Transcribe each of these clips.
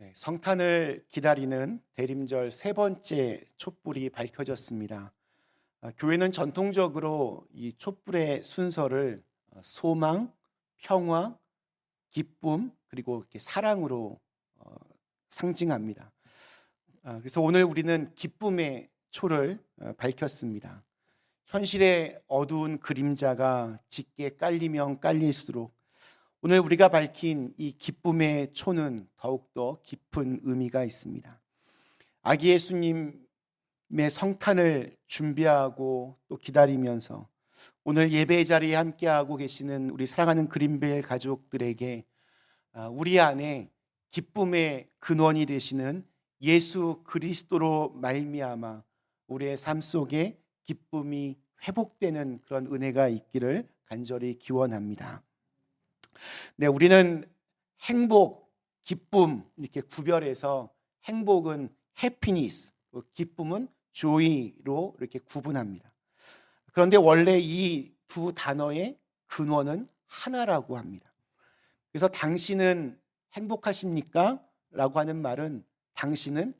네, 성탄을 기다리는 대림절 세 번째 촛불이 밝혀졌습니다. 아, 교회는 전통적으로 이 촛불의 순서를 어, 소망, 평화, 기쁨 그리고 이렇게 사랑으로 어, 상징합니다. 아, 그래서 오늘 우리는 기쁨의 초를 어, 밝혔습니다. 현실의 어두운 그림자가 짙게 깔리면 깔릴수록 오늘 우리가 밝힌 이 기쁨의 초는 더욱더 깊은 의미가 있습니다. 아기 예수님의 성탄을 준비하고 또 기다리면서 오늘 예배 자리에 함께하고 계시는 우리 사랑하는 그린벨 가족들에게 아, 우리 안에 기쁨의 근원이 되시는 예수 그리스도로 말미암아 우리의 삶 속에 기쁨이 회복되는 그런 은혜가 있기를 간절히 기원합니다. 네, 우리는 행복, 기쁨 이렇게 구별해서 행복은 해피니스, 기쁨은 조이로 이렇게 구분합니다. 그런데 원래 이 두 단어의 근원은 하나라고 합니다. 그래서 당신은 행복하십니까? 라고 하는 말은 당신은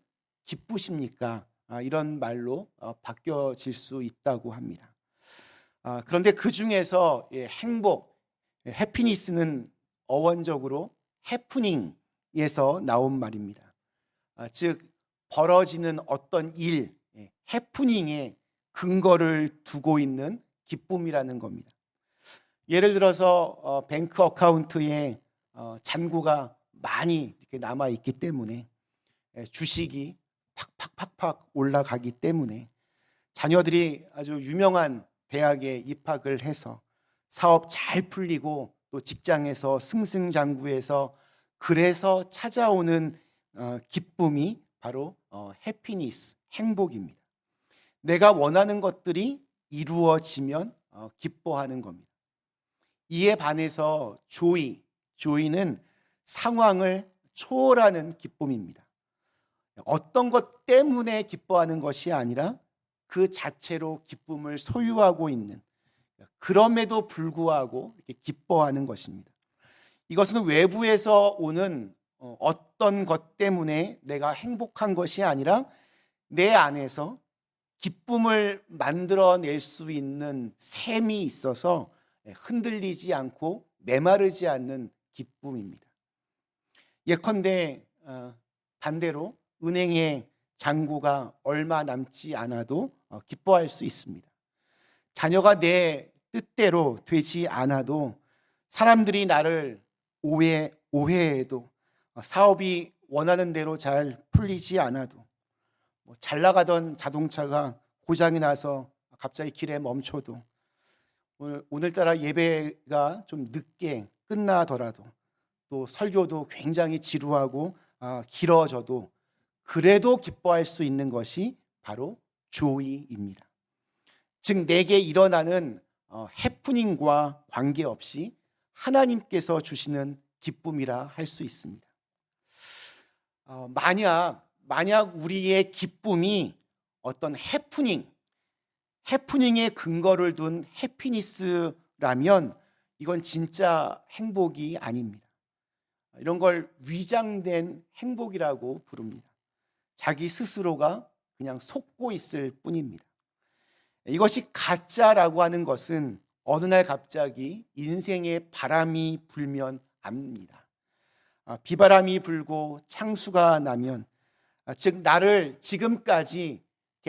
기쁘십니까? 아, 이런 말로 어, 바뀌어질 수 있다고 합니다. 아, 그런데 그 중에서 예, 행복, 예, 해피니스는 어원적으로 해프닝에서 나온 말입니다. 아, 즉 벌어지는 어떤 일, 예, 해프닝에 근거를 두고 있는 기쁨이라는 겁니다. 예를 들어서 어, 뱅크 어카운트에 어, 잔고가 많이 이렇게 남아 있기 때문에 예, 주식이 팍팍팍팍 올라가기 때문에 자녀들이 아주 유명한 대학에 입학을 해서 사업 잘 풀리고 또 직장에서 승승장구해서 그래서 찾아오는 어, 기쁨이 바로 어, 해피니스, 행복입니다. 내가 원하는 것들이 이루어지면 어, 기뻐하는 겁니다. 이에 반해서 조이, 조이는 상황을 초월하는 기쁨입니다. 어떤 것 때문에 기뻐하는 것이 아니라 그 자체로 기쁨을 소유하고 있는 그럼에도 불구하고 기뻐하는 것입니다. 이것은 외부에서 오는 어, 어떤 것 때문에 내가 행복한 것이 아니라 내 안에서 기쁨을 만들어낼 수 있는 셈이 있어서 흔들리지 않고 메마르지 않는 기쁨입니다. 예컨대 어, 반대로 은행에 잔고가 얼마 남지 않아도 어, 기뻐할 수 있습니다. 자녀가 내 뜻대로 되지 않아도 사람들이 나를 오해, 오해해도 어, 사업이 원하는 대로 잘 풀리지 않아도 뭐잘 나가던 자동차가 고장이 나서 갑자기 길에 멈춰도 오늘, 오늘따라 예배가 좀 늦게 끝나더라도 또 설교도 굉장히 지루하고 아, 길어져도 그래도 기뻐할 수 있는 것이 바로 조이입니다. 즉 내게 일어나는 어, 해프닝과 관계없이 하나님께서 주시는 기쁨이라 할 수 있습니다. 어, 만약 만약 우리의 기쁨이 어떤 해프닝, 해프닝에 근거를 둔 해피니스라면 이건 진짜 행복이 아닙니다. 이런 걸 위장된 행복이라고 부릅니다. 자기 스스로가 그냥 속고 있을 뿐입니다. 이것이 가짜라고 하는 것은 어느 날 갑자기 인생에 바람이 불면 압니다. 아, 비바람이 불고 창수가 나면 아, 즉 나를 지금까지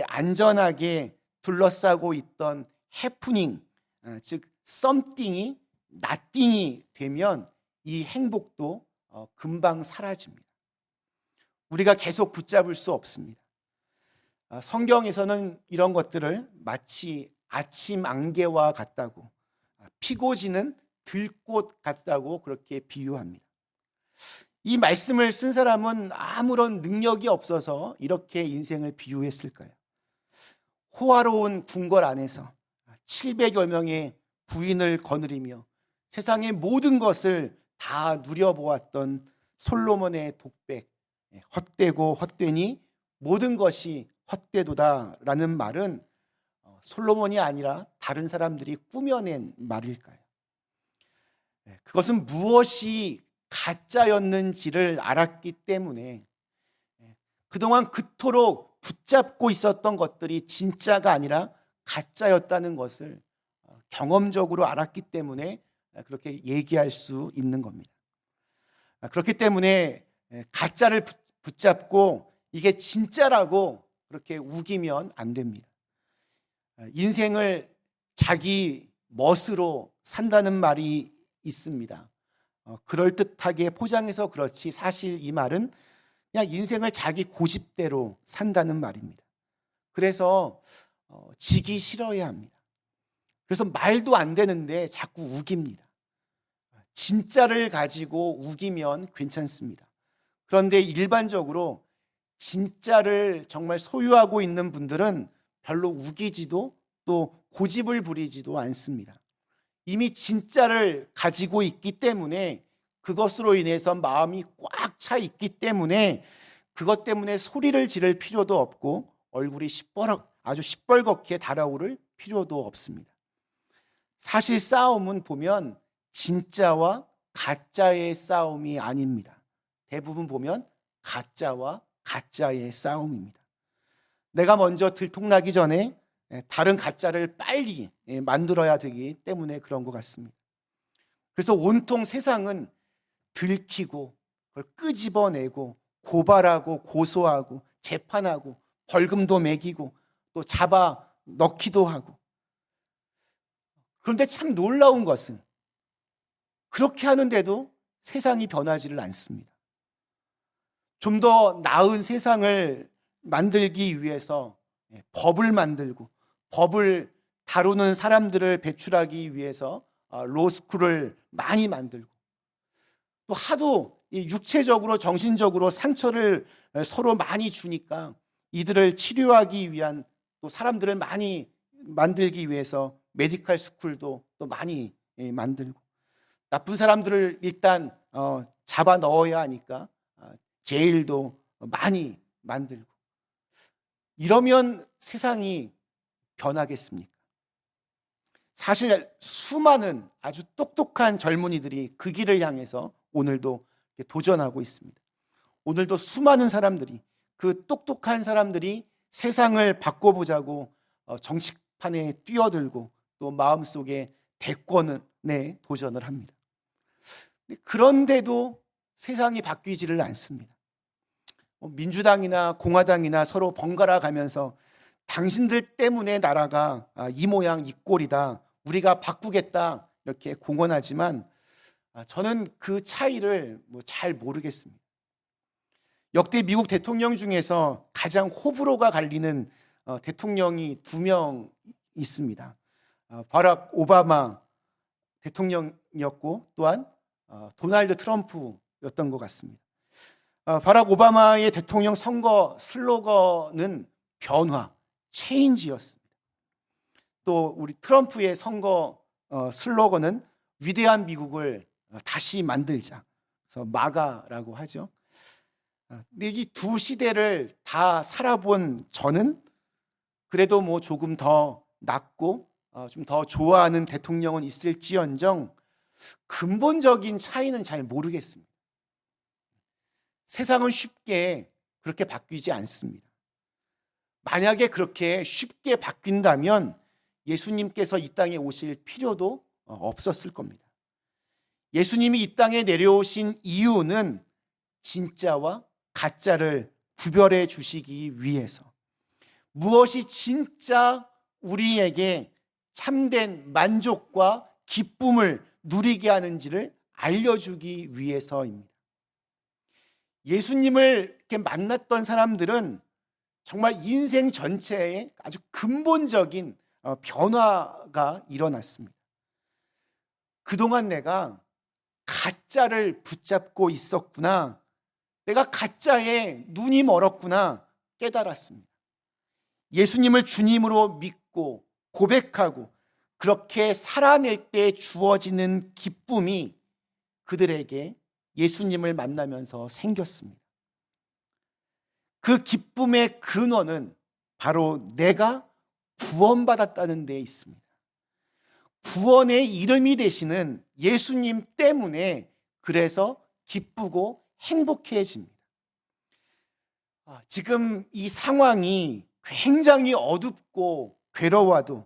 안전하게 둘러싸고 있던 해프닝 아, 즉 썸띵이 나띵이 되면 이 행복도 어, 금방 사라집니다. 우리가 계속 붙잡을 수 없습니다. 아, 성경에서는 이런 것들을 마치 아침 안개와 같다고 아, 피고 지는 들꽃 같다고 그렇게 비유합니다. 이 말씀을 쓴 사람은 아무런 능력이 없어서 이렇게 인생을 비유했을까요? 호화로운 궁궐 안에서 700여 명의 부인을 거느리며 세상의 모든 것을 다 누려보았던 솔로몬의 독백, 예, 헛되고 헛되니 모든 것이 헛되도다라는 말은 어, 솔로몬이 아니라 다른 사람들이 꾸며낸 말일까요? 예, 그것은 무엇이 가짜였는지를 알았기 때문에 그동안 그토록 붙잡고 있었던 것들이 진짜가 아니라 가짜였다는 것을 경험적으로 알았기 때문에 그렇게 얘기할 수 있는 겁니다. 그렇기 때문에 가짜를 붙잡고 이게 진짜라고 그렇게 우기면 안 됩니다. 인생을 자기 멋으로 산다는 말이 있습니다. 어, 그럴듯하게 포장해서 그렇지 사실 이 말은 그냥 인생을 자기 고집대로 산다는 말입니다. 그래서 어, 지기 싫어야 합니다. 그래서 말도 안 되는데 자꾸 우깁니다. 진짜를 가지고 우기면 괜찮습니다. 그런데 일반적으로 진짜를 정말 소유하고 있는 분들은 별로 우기지도 또 고집을 부리지도 않습니다. 이미 진짜를 가지고 있기 때문에 그것으로 인해서 마음이 꽉 차 있기 때문에 그것 때문에 소리를 지를 필요도 없고 얼굴이 시뻘 아주 시뻘겋게 달아오를 필요도 없습니다. 사실 싸움은 보면 진짜와 가짜의 싸움이 아닙니다. 대부분 보면 가짜와 가짜의 싸움입니다. 내가 먼저 들통나기 전에 다른 가짜를 빨리 만들어야 되기 때문에 그런 것 같습니다. 그래서 온통 세상은 들키고 그걸 끄집어내고 고발하고 고소하고 재판하고 벌금도 매기고 또 잡아 넣기도 하고 그런데 참 놀라운 것은 그렇게 하는데도 세상이 변하지를 않습니다. 좀 더 나은 세상을 만들기 위해서 법을 만들고 법을 다루는 사람들을 배출하기 위해서 어, 로스쿨을 많이 만들고 또 하도 육체적으로 정신적으로 상처를 서로 많이 주니까 이들을 치료하기 위한 또 사람들을 많이 만들기 위해서 메디컬 스쿨도 또 많이 예, 만들고 나쁜 사람들을 일단 어, 잡아 넣어야 하니까 어, 제일도 많이 만들고 이러면 세상이 변하겠습니까? 사실 수많은 아주 똑똑한 젊은이들이 그 길을 향해서 오늘도 도전하고 있습니다. 오늘도 수많은 사람들이 그 똑똑한 사람들이 세상을 바꿔보자고 어, 정치판에 뛰어들고 또 마음속에 대권에 도전을 합니다. 그런데도 세상이 바뀌지를 않습니다. 뭐 민주당이나 공화당이나 서로 번갈아 가면서 당신들 때문에 나라가 아, 이 모양 이 꼴이다. 우리가 바꾸겠다. 이렇게 공언하지만 아, 저는 그 차이를 뭐 잘 모르겠습니다. 역대 미국 대통령 중에서 가장 호불호가 갈리는 어, 대통령이 두 명 있습니다. 어, 바락 오바마 대통령이었고 또한 어, 도널드 트럼프였던 것 같습니다. 바락 오바마의 대통령 선거 슬로건은 변화, 체인지였습니다. 또 우리 트럼프의 선거 어, 슬로건은 위대한 미국을 어, 다시 만들자. 그래서 마가라고 하죠. 어, 근데 이 두 시대를 다 살아본 저는 그래도 뭐 조금 더 낫고 좀 더 좋아하는 대통령은 있을지언정 근본적인 차이는 잘 모르겠습니다. 세상은 쉽게 그렇게 바뀌지 않습니다. 만약에 그렇게 쉽게 바뀐다면 예수님께서 이 땅에 오실 필요도 어, 없었을 겁니다. 예수님이 이 땅에 내려오신 이유는 진짜와 가짜를 구별해 주시기 위해서 무엇이 진짜 우리에게 참된 만족과 기쁨을 누리게 하는지를 알려주기 위해서입니다. 예수님을 이렇게 만났던 사람들은 정말 인생 전체에 아주 근본적인 어, 변화가 일어났습니다. 그동안 내가 가짜를 붙잡고 있었구나. 내가 가짜에 눈이 멀었구나 깨달았습니다. 예수님을 주님으로 믿고 고백하고 그렇게 살아낼 때 주어지는 기쁨이 그들에게 예수님을 만나면서 생겼습니다. 그 기쁨의 근원은 바로 내가 구원받았다는 데 있습니다. 구원의 이름이 되시는 예수님 때문에 그래서 기쁘고 행복해집니다. 아, 지금 이 상황이 굉장히 어둡고 괴로워도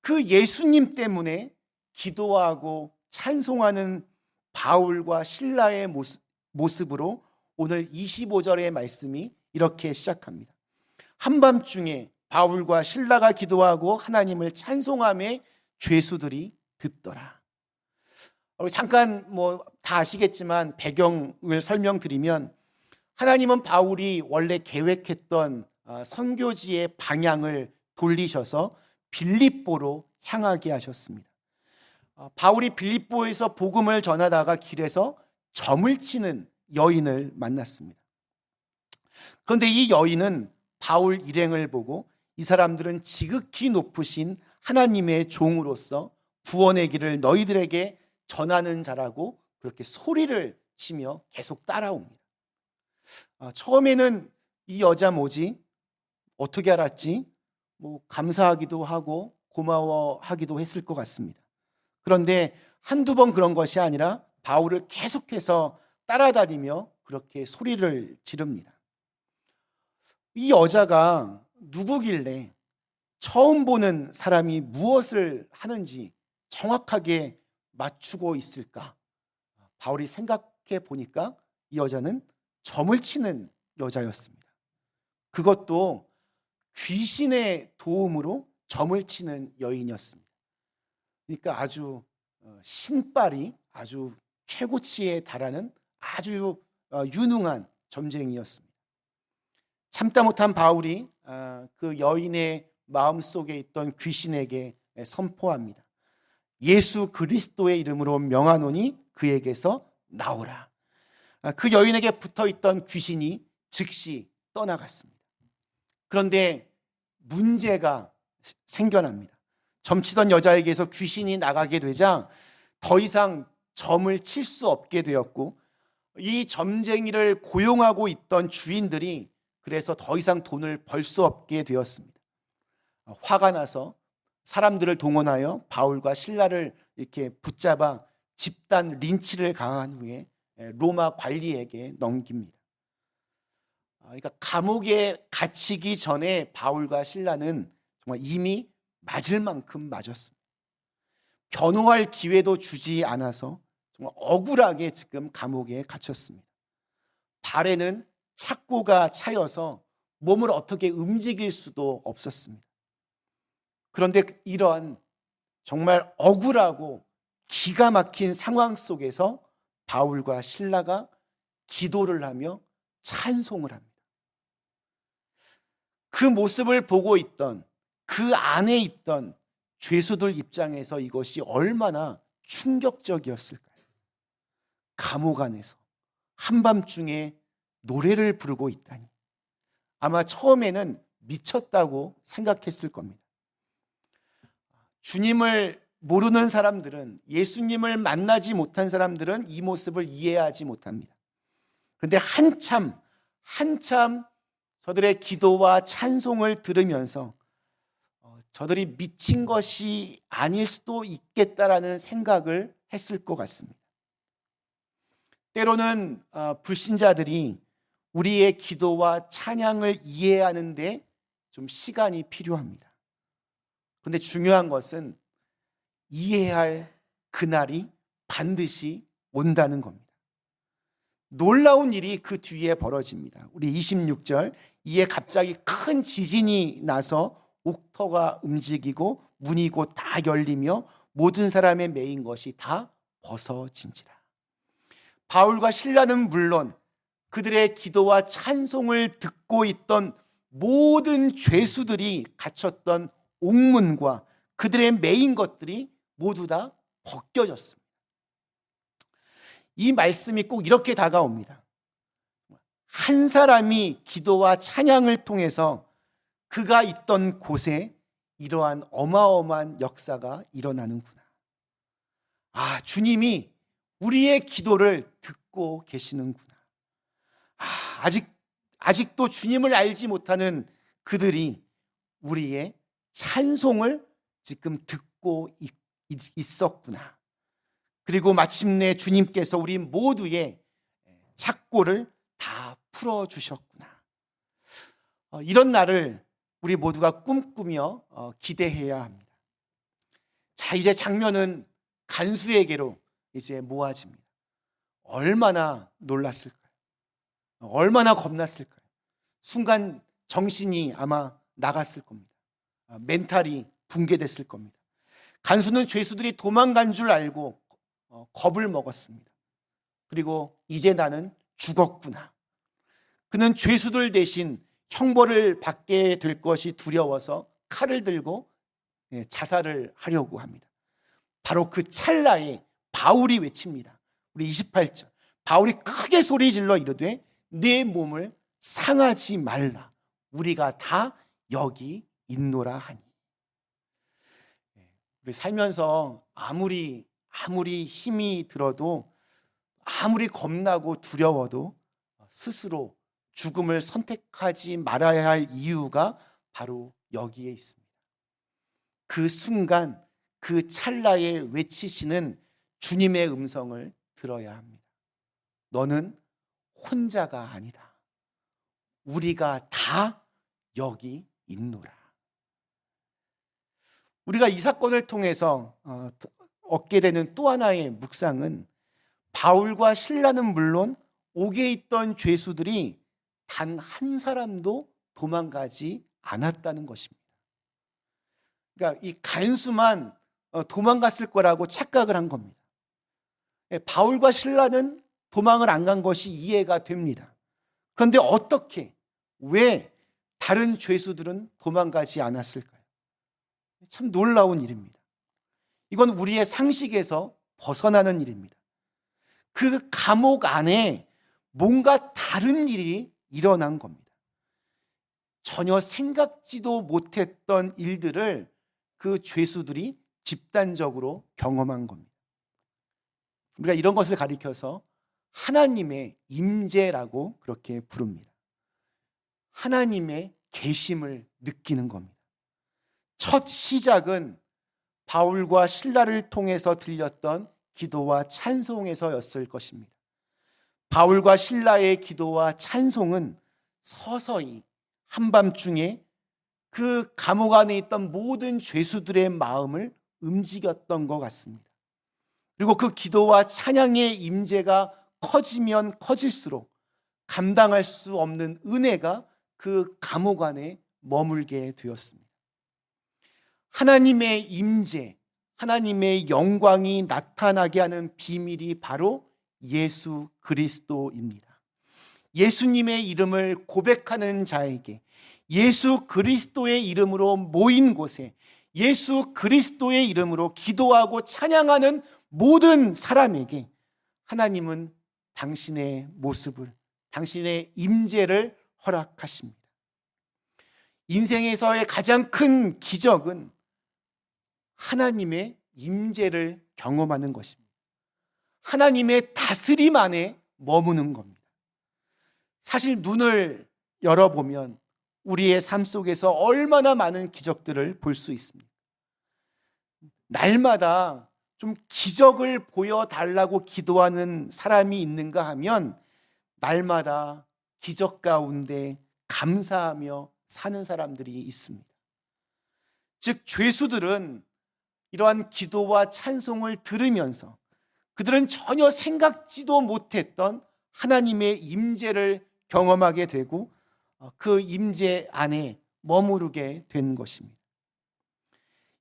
그 예수님 때문에 기도하고 찬송하는 바울과 신라의 모습, 모습으로 오늘 25절의 말씀이 이렇게 시작합니다. 한밤중에 바울과 신라가 기도하고 하나님을 찬송함에 죄수들이 듣더라. 우리 잠깐 뭐 다 아시겠지만 배경을 설명드리면 하나님은 바울이 원래 계획했던 어, 선교지의 방향을 돌리셔서 빌립보로 향하게 하셨습니다. 어, 바울이 빌립보에서 복음을 전하다가 길에서 점을 치는 여인을 만났습니다. 그런데 이 여인은 바울 일행을 보고 이 사람들은 지극히 높으신 하나님의 종으로서 구원의 길을 너희들에게 전하는 자라고 그렇게 소리를 치며 계속 따라옵니다. 아, 처음에는 이 여자 뭐지? 어떻게 알았지? 뭐 감사하기도 하고 고마워하기도 했을 것 같습니다. 그런데 한두 번 그런 것이 아니라 바울을 계속해서 따라다니며 그렇게 소리를 지릅니다. 이 여자가 누구길래 처음 보는 사람이 무엇을 하는지 정확하게 맞추고 있을까? 바울이 생각해 보니까 이 여자는 점을 치는 여자였습니다. 그것도 귀신의 도움으로 점을 치는 여인이었습니다. 그러니까 아주 어, 신발이 아주 최고치에 달하는 아주 어, 유능한 점쟁이였습니다. 참다 못한 바울이 아, 그 여인의 마음 속에 있던 귀신에게 선포합니다. 예수 그리스도의 이름으로 명하노니 그에게서 나오라. 아, 그 여인에게 붙어 있던 귀신이 즉시 떠나갔습니다. 그런데 문제가 생겨납니다. 점치던 여자에게서 귀신이 나가게 되자 더 이상 점을 칠 수 없게 되었고 이 점쟁이를 고용하고 있던 주인들이 그래서 더 이상 돈을 벌 수 없게 되었습니다. 화가 나서 사람들을 동원하여 바울과 신라를 이렇게 붙잡아 집단 린치를 가한 후에 로마 관리에게 넘깁니다. 아, 그러니까 감옥에 갇히기 전에 바울과 신라는 정말 이미 맞을 만큼 맞았습니다. 변호할 기회도 주지 않아서 정말 억울하게 지금 감옥에 갇혔습니다. 발에는 착고가 차여서 몸을 어떻게 움직일 수도 없었습니다. 그런데 이런 정말 억울하고 기가 막힌 상황 속에서 바울과 신라가 기도를 하며 찬송을 합니다. 그 모습을 보고 있던 그 안에 있던 죄수들 입장에서 이것이 얼마나 충격적이었을까요? 감옥 안에서 한밤중에 노래를 부르고 있다니. 아마 처음에는 미쳤다고 생각했을 겁니다. 주님을 모르는 사람들은 예수님을 만나지 못한 사람들은 이 모습을 이해하지 못합니다. 그런데 한참 한참 저들의 기도와 찬송을 들으면서 어, 저들이 미친 것이 아닐 수도 있겠다라는 생각을 했을 것 같습니다. 때로는 어, 불신자들이 우리의 기도와 찬양을 이해하는데 좀 시간이 필요합니다. 그런데 중요한 것은 이해할 그날이 반드시 온다는 겁니다. 놀라운 일이 그 뒤에 벌어집니다. 우리 26절, 이에 갑자기 큰 지진이 나서 옥터가 움직이고 문이 곧 다 열리며 모든 사람의 메인 것이 다 벗어진지라. 바울과 신라는 물론 그들의 기도와 찬송을 듣고 있던 모든 죄수들이 갇혔던 옥문과 그들의 메인 것들이 모두 다 벗겨졌습니다. 이 말씀이 꼭 이렇게 다가옵니다. 한 사람이 기도와 찬양을 통해서 그가 있던 곳에 이러한 어마어마한 역사가 일어나는구나. 아, 주님이 우리의 기도를 듣고 계시는구나. 아, 아직, 아직도 주님을 알지 못하는 그들이 우리의 찬송을 지금 듣고 있, 있었구나. 그리고 마침내 주님께서 우리 모두의 착고를 다 풀어주셨구나. 어, 이런 날을 우리 모두가 꿈꾸며 어, 기대해야 합니다. 자, 이제 장면은 간수에게로 이제 모아집니다. 얼마나 놀랐을까요? 얼마나 겁났을까요? 순간 정신이 아마 나갔을 겁니다. 아, 멘탈이 붕괴됐을 겁니다. 간수는 죄수들이 도망간 줄 알고 어, 겁을 먹었습니다. 그리고 이제 나는 죽었구나. 그는 죄수들 대신 형벌을 받게 될 것이 두려워서 칼을 들고 예, 자살을 하려고 합니다. 바로 그 찰나에 바울이 외칩니다. 우리 28절. 바울이 크게 소리 질러 이르되 내 몸을 상하지 말라. 우리가 다 여기 있노라 하니. 예, 우리 살면서 아무리 아무리 힘이 들어도 아무리 겁나고 두려워도 스스로 죽음을 선택하지 말아야 할 이유가 바로 여기에 있습니다. 그 순간 그 찰나에 외치시는 주님의 음성을 들어야 합니다. 너는 혼자가 아니다. 우리가 다 여기 있노라. 우리가 이 사건을 통해서 어, 얻게 되는 또 하나의 묵상은 바울과 신라는 물론 옥에 있던 죄수들이 단 한 사람도 도망가지 않았다는 것입니다. 그러니까 이 간수만 어, 도망갔을 거라고 착각을 한 겁니다. 예, 바울과 신라는 도망을 안 간 것이 이해가 됩니다. 그런데 어떻게, 왜 다른 죄수들은 도망가지 않았을까요? 참 놀라운 일입니다. 이건 우리의 상식에서 벗어나는 일입니다. 그 감옥 안에 뭔가 다른 일이 일어난 겁니다. 전혀 생각지도 못했던 일들을 그 죄수들이 집단적으로 경험한 겁니다. 우리가 이런 것을 가리켜서 하나님의 임재라고 그렇게 부릅니다. 하나님의 계심을 느끼는 겁니다. 첫 시작은 바울과 신라를 통해서 들렸던 기도와 찬송에서였을 것입니다. 바울과 신라의 기도와 찬송은 서서히 한밤중에 그 감옥 안에 있던 모든 죄수들의 마음을 움직였던 것 같습니다. 그리고 그 기도와 찬양의 임재가 커지면 커질수록 감당할 수 없는 은혜가 그 감옥 안에 머물게 되었습니다. 하나님의 임재, 하나님의 영광이 나타나게 하는 비밀이 바로 예수 그리스도입니다. 예수님의 이름을 고백하는 자에게 예수 그리스도의 이름으로 모인 곳에 예수 그리스도의 이름으로 기도하고 찬양하는 모든 사람에게 하나님은 당신의 모습을 당신의 임재를 허락하십니다. 인생에서의 가장 큰 기적은 하나님의 임재를 경험하는 것입니다. 하나님의 다스림 안에 머무는 겁니다. 사실 눈을 열어보면 우리의 삶 속에서 얼마나 많은 기적들을 볼 수 있습니다. 날마다 좀 기적을 보여달라고 기도하는 사람이 있는가 하면 날마다 기적 가운데 감사하며 사는 사람들이 있습니다. 즉, 죄수들은 이러한 기도와 찬송을 들으면서 그들은 전혀 생각지도 못했던 하나님의 임재를 경험하게 되고 어, 그 임재 안에 머무르게 된 것입니다.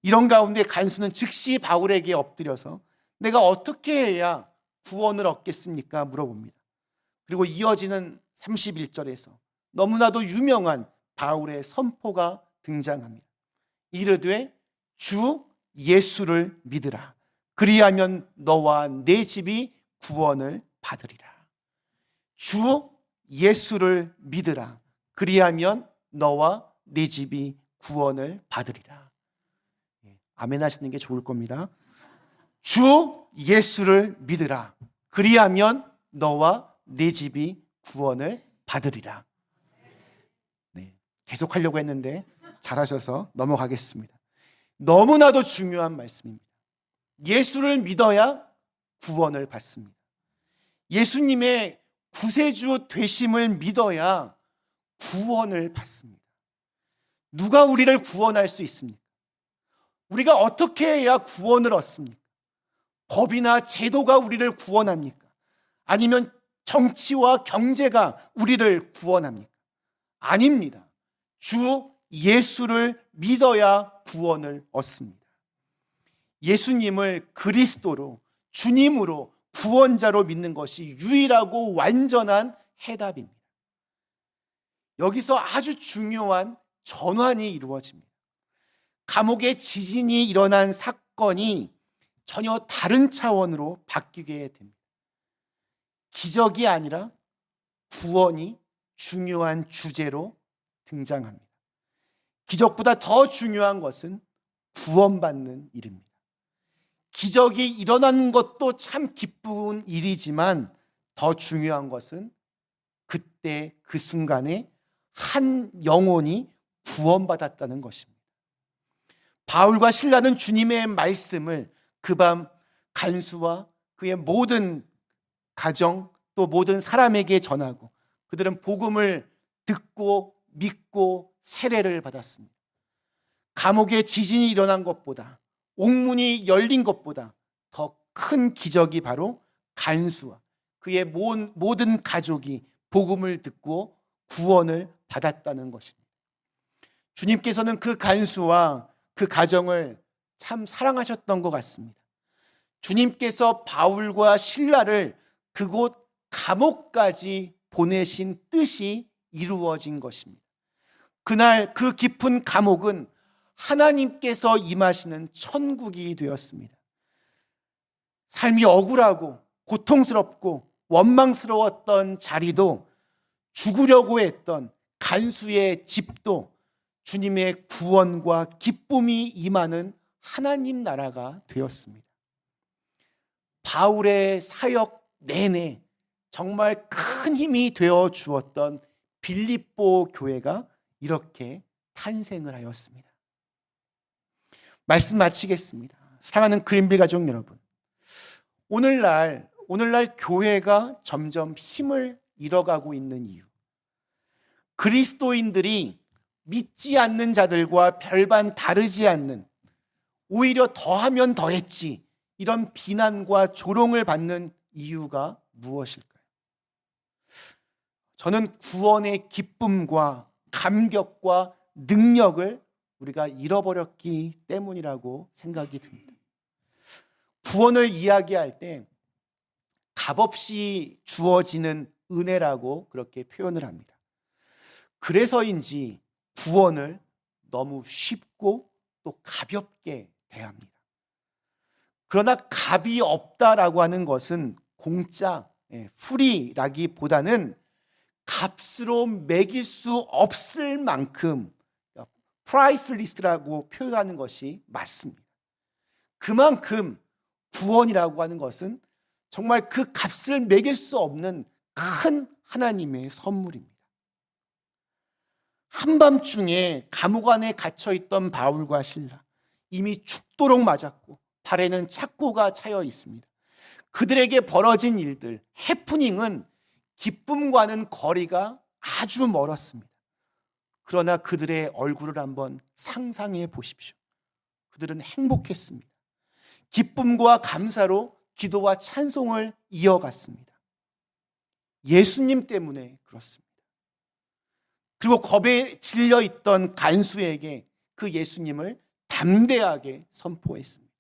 이런 가운데 간수는 즉시 바울에게 엎드려서 내가 어떻게 해야 구원을 얻겠습니까? 물어봅니다. 그리고 이어지는 31절에서 너무나도 유명한 바울의 선포가 등장합니다. 이르되 주 예수를 믿으라. 그리하면 너와 내 집이 구원을 받으리라. 주 예수를 믿으라. 그리하면 너와 네 집이 구원을 받으리라. 예, 아멘 하시는 게 좋을 겁니다. 주 예수를 믿으라. 그리하면 너와 네 집이 구원을 받으리라. 네, 계속 하려고 했는데 잘하셔서 넘어가겠습니다. 너무나도 중요한 말씀입니다. 예수를 믿어야 구원을 받습니다. 예수님의 구세주 되심을 믿어야 구원을 받습니다. 누가 우리를 구원할 수 있습니까? 우리가 어떻게 해야 구원을 얻습니까? 법이나 제도가 우리를 구원합니까? 아니면 정치와 경제가 우리를 구원합니까? 아닙니다. 주 예수를 믿어야 구원을 얻습니다. 예수님을 그리스도로 주님으로 구원자로 믿는 것이 유일하고 완전한 해답입니다. 여기서 아주 중요한 전환이 이루어집니다. 감옥에 지진이 일어난 사건이 전혀 다른 차원으로 바뀌게 됩니다. 기적이 아니라 구원이 중요한 주제로 등장합니다. 기적보다 더 중요한 것은 구원받는 일입니다. 기적이 일어나는 것도 참 기쁜 일이지만 더 중요한 것은 그때 그 순간에 한 영혼이 구원받았다는 것입니다. 바울과 신라는 주님의 말씀을 그 밤 간수와 그의 모든 가정 또 모든 사람에게 전하고 그들은 복음을 듣고 믿고 세례를 받았습니다. 감옥에 지진이 일어난 것보다 옥문이 열린 것보다 더 큰 기적이 바로 간수와 그의 모든 가족이 복음을 듣고 구원을 받았다는 것입니다. 주님께서는 그 간수와 그 가정을 참 사랑하셨던 것 같습니다. 주님께서 바울과 신라를 그곳 감옥까지 보내신 뜻이 이루어진 것입니다. 그날 그 깊은 감옥은 하나님께서 임하시는 천국이 되었습니다. 삶이 억울하고 고통스럽고 원망스러웠던 자리도 죽으려고 했던 간수의 집도 주님의 구원과 기쁨이 임하는 하나님 나라가 되었습니다. 바울의 사역 내내 정말 큰 힘이 되어 주었던 빌립보 교회가 이렇게 탄생을 하였습니다. 말씀 마치겠습니다. 사랑하는 그린빌 가족 여러분. 오늘날, 오늘날 교회가 점점 힘을 잃어가고 있는 이유. 그리스도인들이 믿지 않는 자들과 별반 다르지 않는 오히려 더하면 더했지 이런 비난과 조롱을 받는 이유가 무엇일까요? 저는 구원의 기쁨과 감격과 능력을 우리가 잃어버렸기 때문이라고 생각이 듭니다. 구원을 이야기할 때 값없이 주어지는 은혜라고 그렇게 표현을 합니다. 그래서인지 구원을 너무 쉽고 또 가볍게 대합니다. 그러나 값이 없다라고 하는 것은 공짜, 프리라기보다는 값으로 매길 수 없을 만큼 프라이스 리스트라고 표현하는 것이 맞습니다. 그만큼 구원이라고 하는 것은 정말 그 값을 매길 수 없는 큰 하나님의 선물입니다. 한밤중에 감옥 안에 갇혀 있던 바울과 신라 이미 죽도록 맞았고 발에는 착고가 차여 있습니다. 그들에게 벌어진 일들, 해프닝은 기쁨과는 거리가 아주 멀었습니다. 그러나 그들의 얼굴을 한번 상상해 보십시오. 그들은 행복했습니다. 기쁨과 감사로 기도와 찬송을 이어갔습니다. 예수님 때문에 그렇습니다. 그리고 겁에 질려 있던 간수에게 그 예수님을 담대하게 선포했습니다.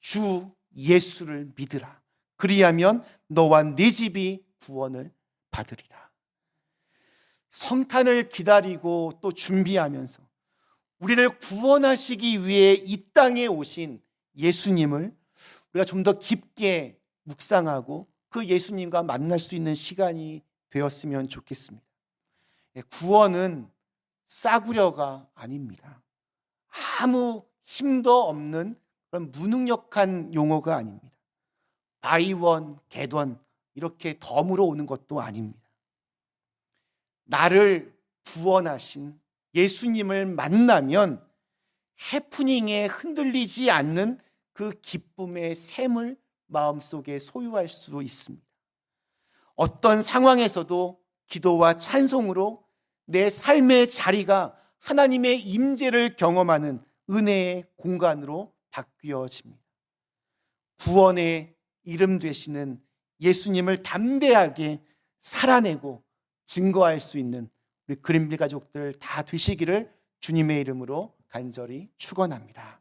주 예수를 믿으라. 그리하면 너와 네 집이 구원을 받으리라. 성탄을 기다리고 또 준비하면서 우리를 구원하시기 위해 이 땅에 오신 예수님을 우리가 좀 더 깊게 묵상하고 그 예수님과 만날 수 있는 시간이 되었으면 좋겠습니다. 예, 구원은 싸구려가 아닙니다. 아무 힘도 없는 그런 무능력한 용어가 아닙니다. 바이원, 개던 이렇게 덤으로 오는 것도 아닙니다. 나를 구원하신 예수님을 만나면 해프닝에 흔들리지 않는 그 기쁨의 샘을 마음속에 소유할 수 있습니다. 어떤 상황에서도 기도와 찬송으로 내 삶의 자리가 하나님의 임재를 경험하는 은혜의 공간으로 바뀌어집니다. 구원의 이름 되시는 예수님을 담대하게 살아내고 증거할 수 있는 우리 그린빌 가족들 다 되시기를 주님의 이름으로 간절히 축원합니다.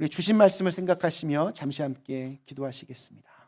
우리 주신 말씀을 생각하시며 잠시 함께 기도하시겠습니다.